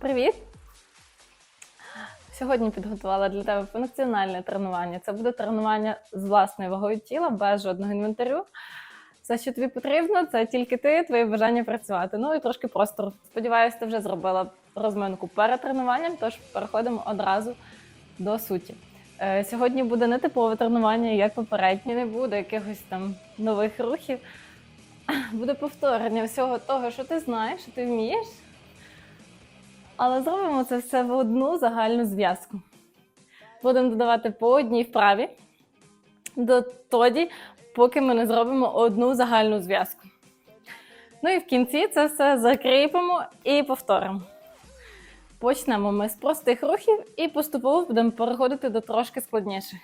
Привіт! Сьогодні підготувала для тебе функціональне тренування. Це буде тренування з власною вагою тіла, без жодного інвентарю. Все, що тобі потрібно, це тільки ти, твоє бажання працювати. Ну і трошки простору. Сподіваюся, ти вже зробила розминку перед тренуванням, тож переходимо одразу до суті. Е, Сьогодні буде не типове тренування, як попереднє, не буде якихось там нових рухів. Буде повторення всього того, що ти знаєш, що ти вмієш. Але зробимо це все в одну загальну зв'язку. Будемо додавати по одній вправі до тоді, поки ми не зробимо одну загальну зв'язку. Ну і в кінці це все закріпимо і повторимо. Почнемо ми з простих рухів і поступово будемо переходити до трошки складніших.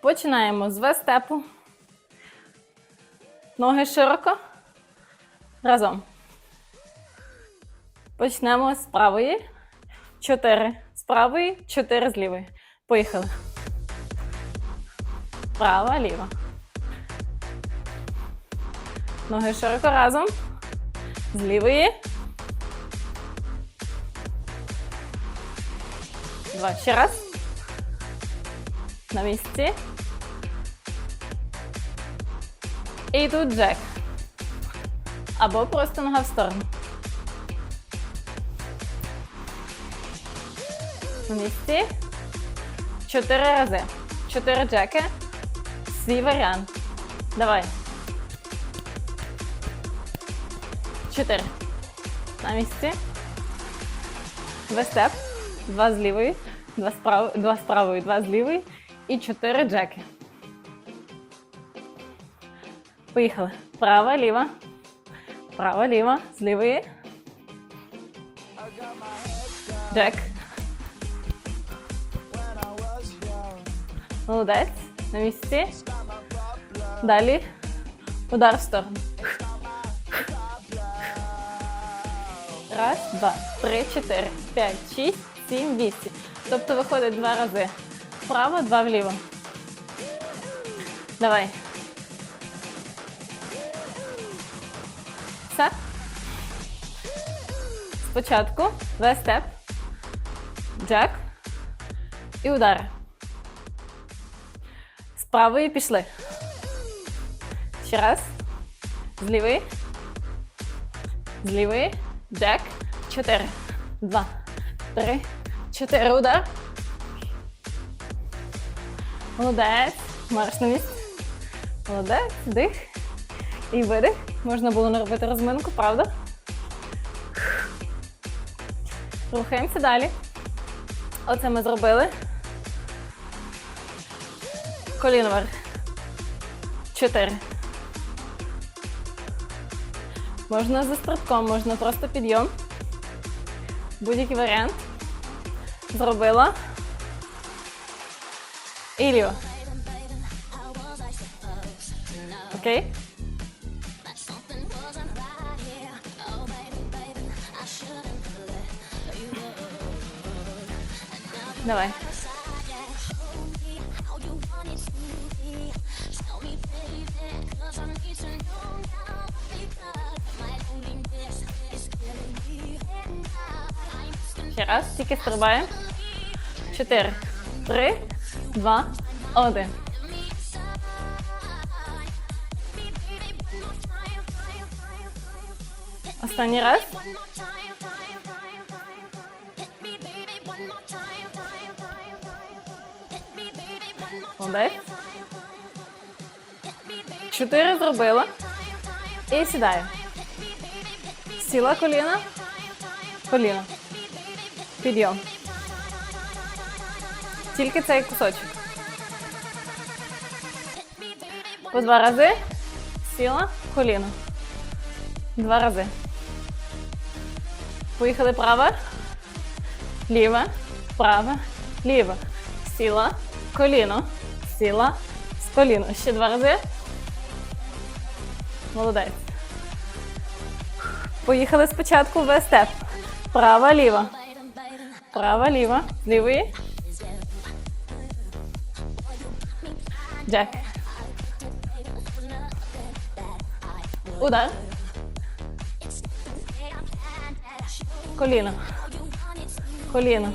Починаємо з В-степу. Ноги широко. Разом. Почнемо з правої. Чотири з правої, чотири з лівої. Поїхали. Права, ліва. Ноги широко разом. З лівої. Два. Ще раз. На місці. І тут джек. Або просто нога в сторону. На місці. Чотири рази. Чотири джеки. Свій варіант. Давай. Чотири. На місці. Вестеп. Два з лівої. Два з правої, два з правої, два з лівої. І чотири джеки. Поїхали. Права, ліва. Права, ліва. З лівої. Джек. Молодець. На місці. Далі. Удар в сторону. Раз, два, три, чотири, п'ять, шість, сім, вісім. Тобто виходить два рази. Вправо, два вліво. Давай. Все. Спочатку В-степ, джек і удари. Правої пішли. Ще раз. З лівої. З. Джек. Чотири. Два. Три. Чотири. Удар. Молодець. Марш на місці. Молодець. Дих. І видих. Можна було не робити розминку, правда? Рухаємося далі. Оце ми зробили. Коліно. Чотири. Можна за стрибком, можна просто підйом. Будь-який варіант. Зробила. І ліво. Окей? Давай. Ще раз, тільки стрибаємо. Чотири, три, два, один. Останній раз. Чотири зробила. І сідаю. Сіла коліна. Коліно. Підйом. Тільки цей кусочок. По два рази. Сіла, коліно. Два рази. Поїхали права. Ліва. Права. Ліва. Сіла. Коліно. Сіла. З коліно. Ще два рази. Молодець. Поїхали спочатку в степ. Права, ліва. Права, ліва. Лівої. Джек. Удар. коліно. Коліно.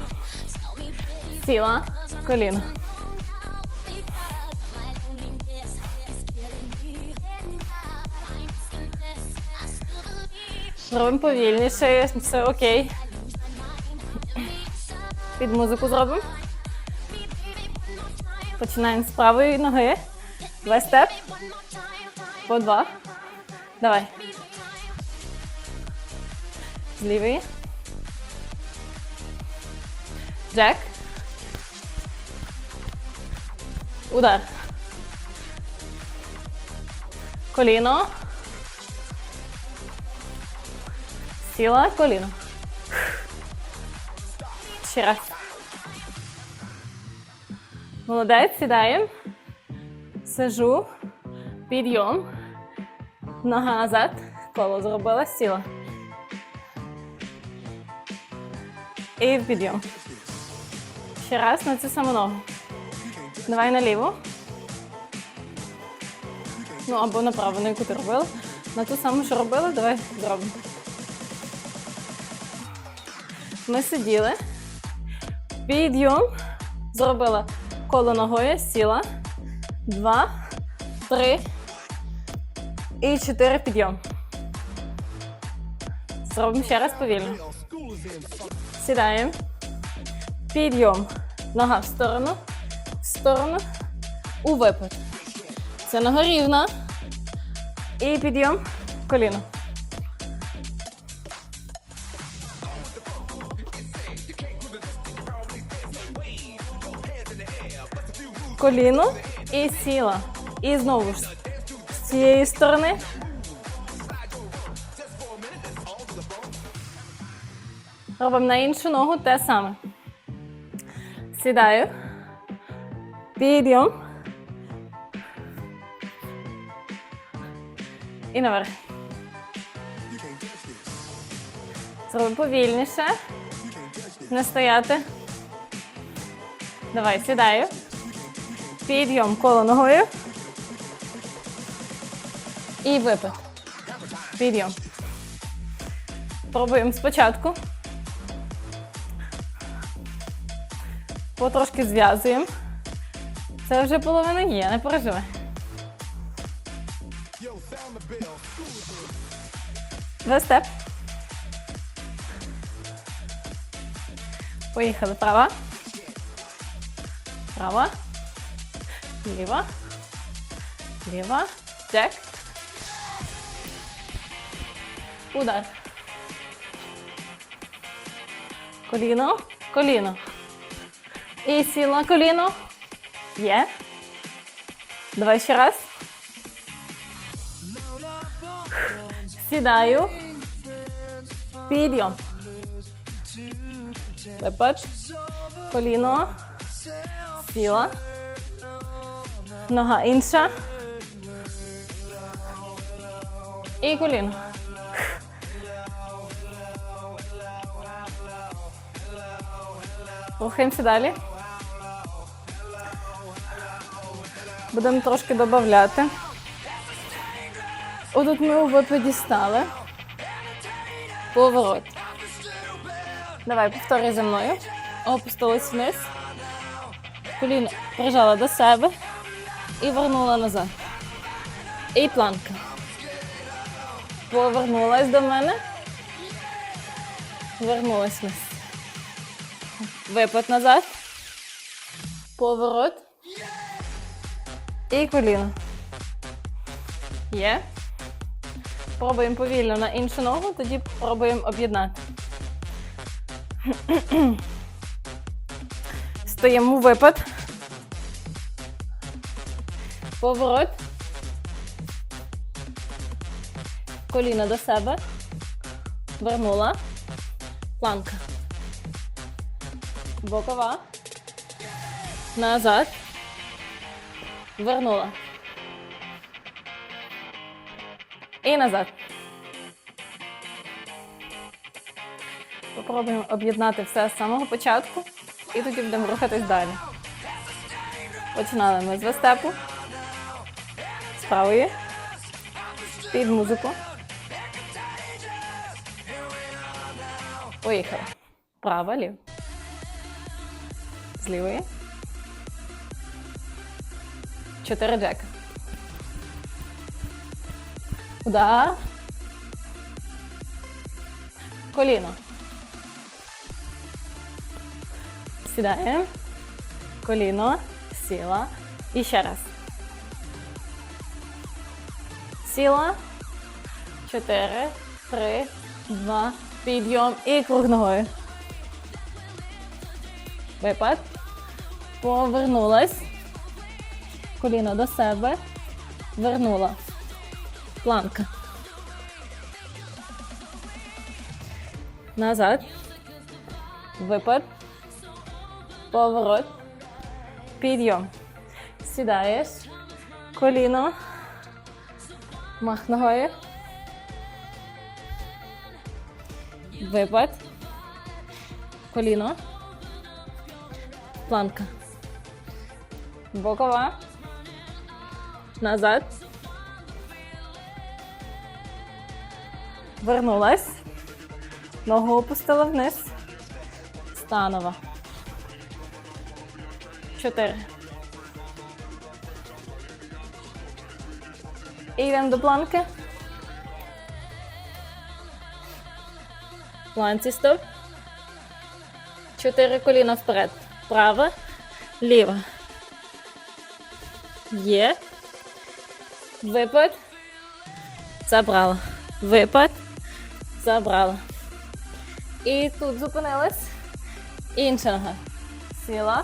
Сіла, коліно. Робимо повільніше, все окей. Під музику зробимо. Починаємо з правої ноги. Два степ. По два. Давай. З лівої. Джек. Удар. Коліно. Сіла, коліно. Ще раз. Молодець, сідаємо. Сижу. Підйом. Нога назад. Коло зробила, сіла. І підйом. Ще раз на цю саму ногу. Давай наліво. Ну або направо, на яку ти робила. На ту саму, що робила, давай зробимо. Ми сиділи. Підйом. Зробила коло ногою, сіла. Два, три і чотири підйом. Зробимо ще раз повільно. Сідаємо. Підйом. Нога в сторону. В сторону. У випад. Це нога рівна. І підйом. Коліно. Коліно і сіла. І знову ж з цієї сторони. Робимо на іншу ногу те саме. Сідаю. Підйом. І наверх. Зробимо повільніше. Не стояти. Давай, сідаю. Підйом коло ногою. І випад. Підйом. Пробуємо спочатку. Потрошки зв'язуємо. Це вже половина є, не переживай. Два. Поїхали. Права. Права. Ліва. Ліва. Джек. Удар. Коліно. Коліно. І сіла коліно. Є. Давай ще раз. Сідаю. Підйом. Випад. Коліно. Сіла. Нога інша. І коліно. Рухаємося далі. Будемо трошки додати. Отут ми у випаді. Поворот. Давай, повторюй за мною. Опустилась вниз. Коліно прижала до себе і вернула назад. І планка. Повернулась до мене. Вернулась вниз. Випад назад. Поворот. І коліно. Є. Пробуємо повільно на іншу ногу, тоді пробуємо об'єднати. Стоїмо випад. Поворот. Коліно до себе. Вернула. Планка. Бокова. Назад. Вернула. І назад. Попробуємо об'єднати все з самого початку і тоді будемо рухатись далі. Починали ми з вестепу. Правої. Під музику. Поїхали. Права, лів. З лівої. Чотири джека. Удар. Коліно. Сідаємо. Коліно. Сіла. І ще раз. Сіла. Чотири, три, два, підйом і круг ногою. Випад. Повернулась. Коліно до себе. Вернула. Планка. Назад. Випад. Поворот. Підйом. Сідаєш. Коліно. Мах ногою. Випад. Коліно. Планка. Бокова. Назад. Вернулась. Ногу опустила вниз. Станова. Чотири. І йдемо до планки. Планці стоп. Чотири коліна вперед. Права, ліва. Є. Випад. Забрала. Випад. Забрала. І тут зупинилась. Інша нога. Сіла.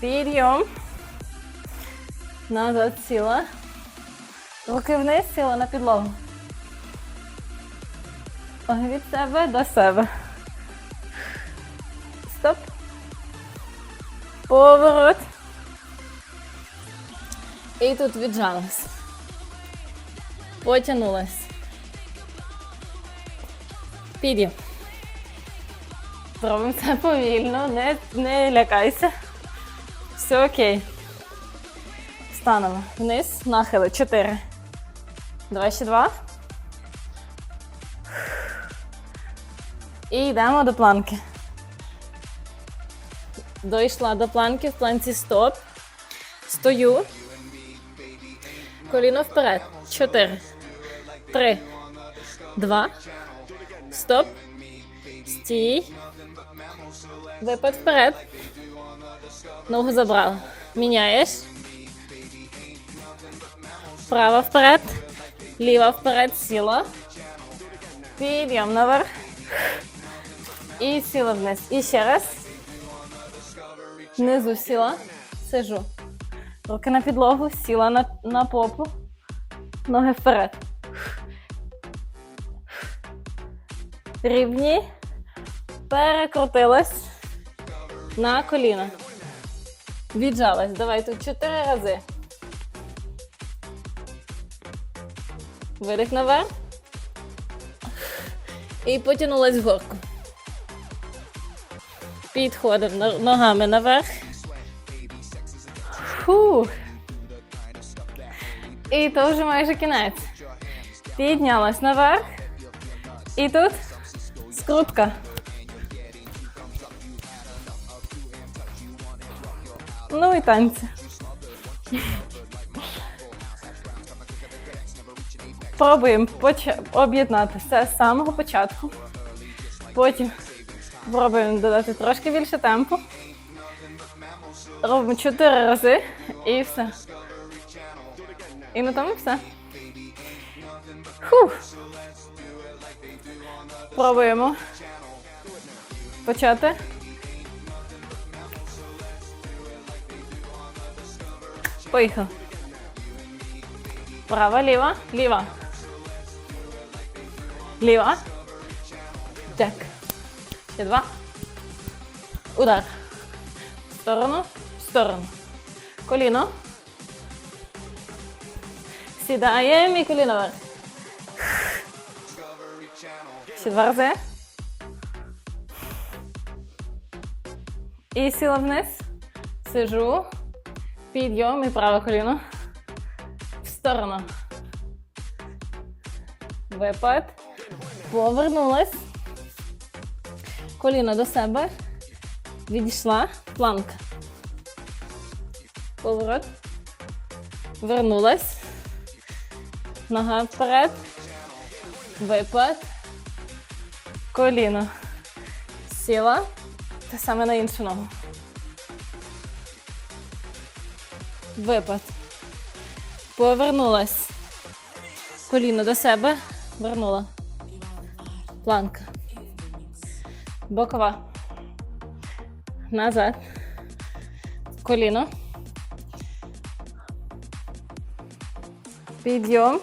Підйом. Назад сіла. Руки вниз, сіла на підлогу. Від себе до себе. Стоп. Поворот. І тут віджалась. Потягнулась. Підйом. Зробимо це повільно, не, не лякайся. Все окей. Станемо. Вниз, нахили. Чотири. Два ще два. І йдемо до планки. Дійшла до планки, в планці стоп. Стою. Коліно вперед. Чотири. Три. Два. Стоп. Стій. Випад вперед. Ногу забрала. Міняєш. Права вперед. Ліва вперед. Сіла. Підйом наверх. І сіла вниз. І ще раз. Внизу сіла. Сижу. Руки на підлогу, сіла на, на попу. Ноги вперед. Рівні. Перекрутилась на коліна. Віджалась. Давай тут чотири рази. Видих наверх. І потягнулась вгорку. Підходимо ногами наверх. Фух. І то вже майже кінець. Піднялась наверх. І тут скрутка. Ну і танці. Пробуємо об'єднати все з самого початку. Потім пробуємо додати трошки більше темпу. Робимо чотири рази і все. І на тому все. Фух. Пробуємо почати. Поїхали. Права, ліва, ліва. Ліва. Так. Ще два. Удар. В сторону, в сторону. Коліно. Сідаємо і коліно вверх. Ще два рази. І сіла вниз. Сижу. Підйом і праве коліно. В сторону. Випад. Повернулась. Коліно до себе. Відійшла. Планка. Поворот. Вернулась. Нога вперед. Випад. Коліно. Сіла. Те саме на іншу ногу. Випад. Повернулась. Коліно до себе. Вернула. Планка. Бокова. Назад. Коліно. Підйом.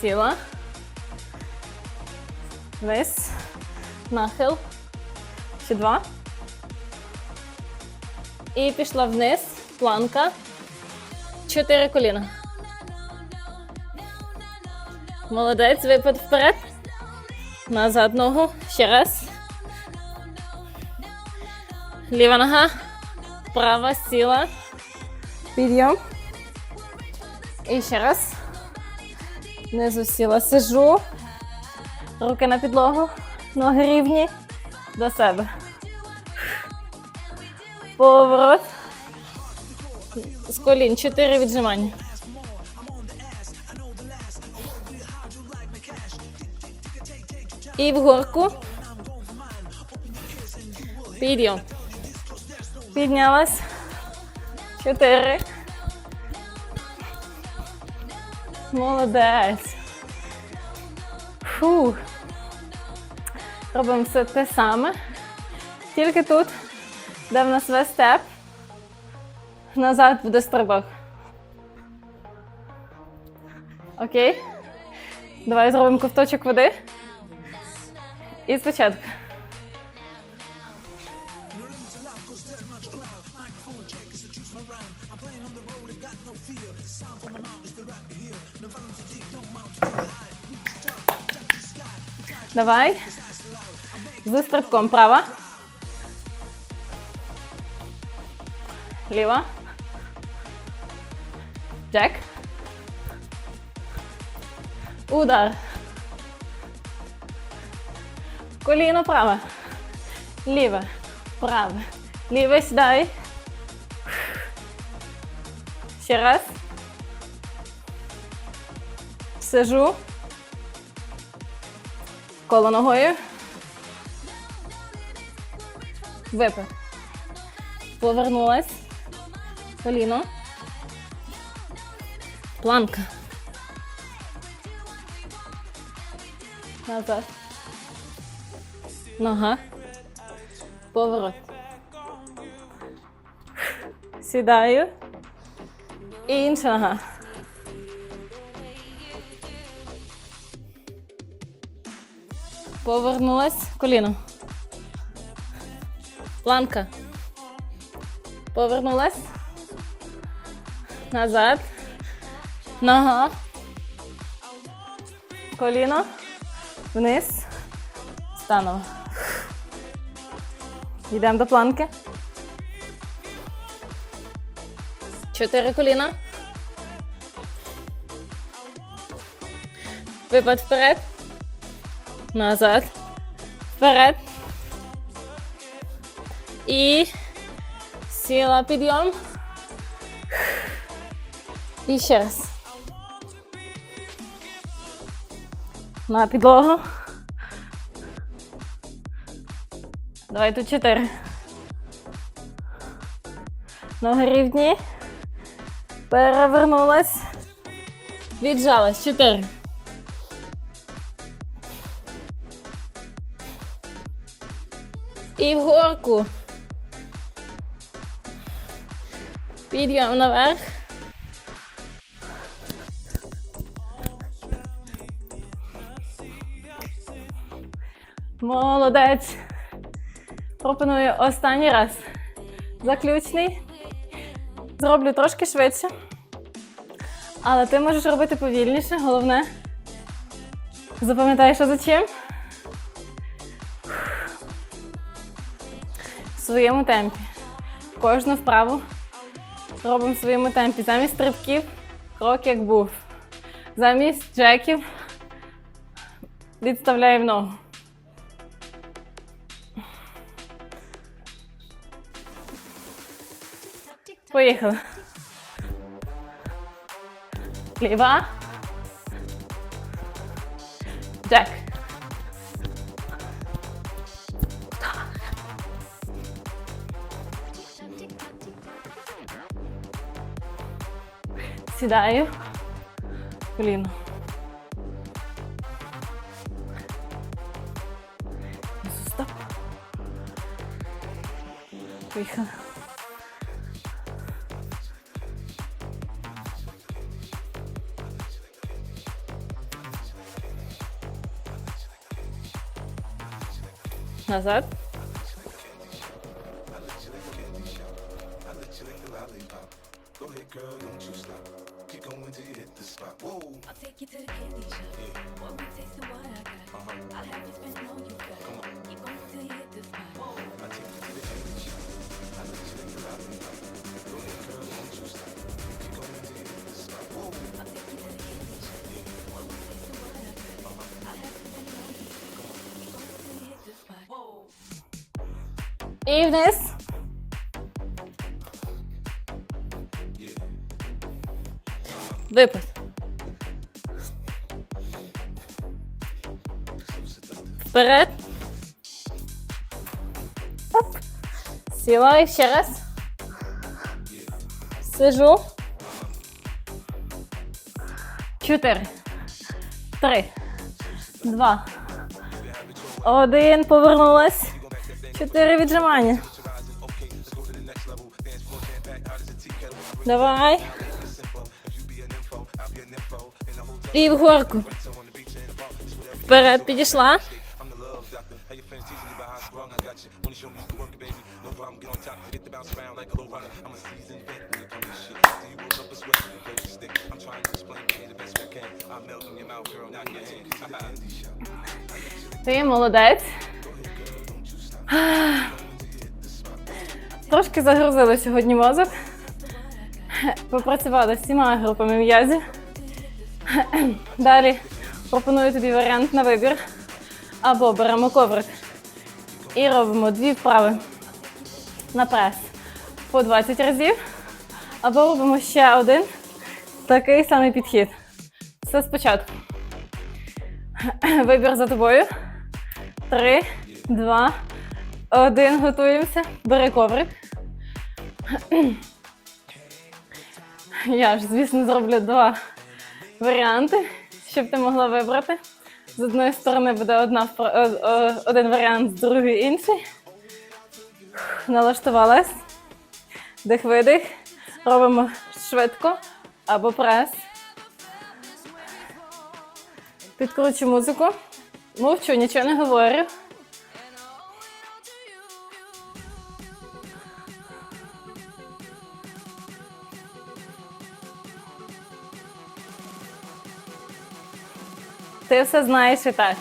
Сіла. Вниз. Нахил. Ще два. І пішла вниз. Планка. Чотири коліна. Молодець. Випад вперед. Назад ногу. Ще раз. Ліва нога. Права сіла. Підйом. І ще раз. Внизу сіла. Сижу. Руки на підлогу. Ноги рівні. До себе. Поворот. З колін. Чотири віджимання. І вгорку. Підйом. Піднялась. Чотири. Молодець. Фу. Робимо все те саме. Тільки тут, де в нас весь степ, назад буде стрибок. Окей. Давай зробимо ковточок води. І спочатку. Давай. З стрибком права. Ліва. Джек. Удар. Коліно праве. Ліве. Праве. Ліве сідай. Ще раз. Сижу. Коло ногою. Випад. Повернулась. Коліно. Планка. Назад. Нога. Поворот. Сідаю. І інша нога. Повернулась. Коліно. Планка. Повернулась. Назад. Нога. Коліно. Вниз. Станова. Йдемо до планки. Чотири коліна. Випад вперед. Назад. Вперед. І сіла підйом. І ще раз. На підлогу. Давай тут чотири. Ноги рівні. Перевернулась. Віджалась. Чотири. І вгорку. Підйом наверх. Молодець. Пропоную останній раз. Заключний. Зроблю трошки швидше. Але ти можеш робити повільніше. Головне. Запам'ятай, що за чим. В своєму темпі. Кожну вправу робимо в своєму темпі. Замість стрибків крок як був. Замість джеків Відставляємо ногу. Поїхали. Ліва. Джек. Сідаю. Коліно. Стоп. Поїхали. Назад. Випад. Вперед. Оп. Сіла ще раз. Сижу. Чотири. Три. Два. Один. Повернулась. Чотири віджимання. Давай. І вгорку. Вперед підійшла. Ти молодець. Трошки загрузили сьогодні мозок. Попрацювали всіма групами м'язів. Далі пропоную тобі варіант на вибір. Або беремо коврик і робимо дві вправи на прес по 20 разів. Або робимо ще один такий самий підхід. Все спочатку. Вибір за тобою. Три, два, один. Готуємося. Бери коврик. Я ж, звісно, зроблю два варіанти, щоб ти могла вибрати. З одної сторони буде одна, о- о- один варіант, з другої інший. Налаштувалась. Дих-видих. Робимо швидко або прес. Підкручу музику. Мовчу, нічого не говорю. Ти все знаєш і так.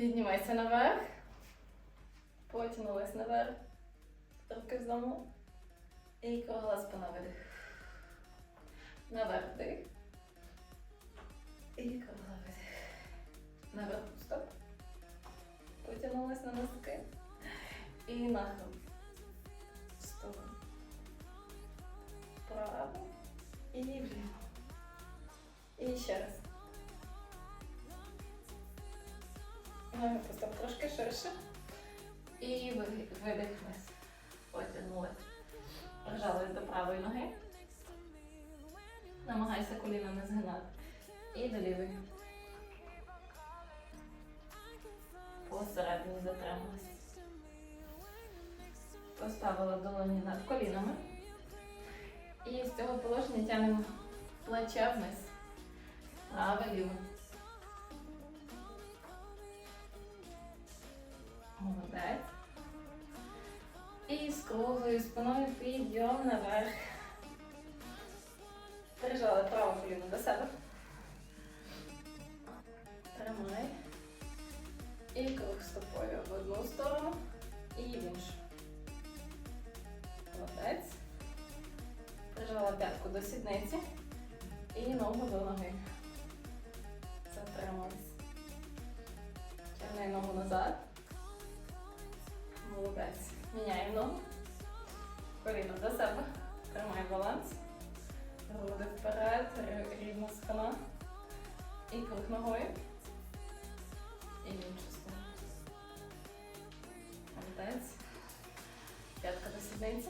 Піднімайся наверх. Потягнулась наверх. Руки в замок. І кругла спина видих. Наверх Поставила долоні над колінами. І з цього положення тягнемо плече вниз. Праве ліве. Молодець. І з круглою спиною підйом наверх. Прижали праву коліно до себе. Тримай. І круг стопою в одну сторону і в іншу. Молодець. Прижала п'ятку до сідниці і ногу до ноги. Затримались. Тягни ногу назад. Молодець. Міняємо ногу. Коліно до себе. Тримай баланс. Груди вперед, рі- рівна спина. І круг ногою. І іншу сторону. Молодець. П'ятка до сідниці.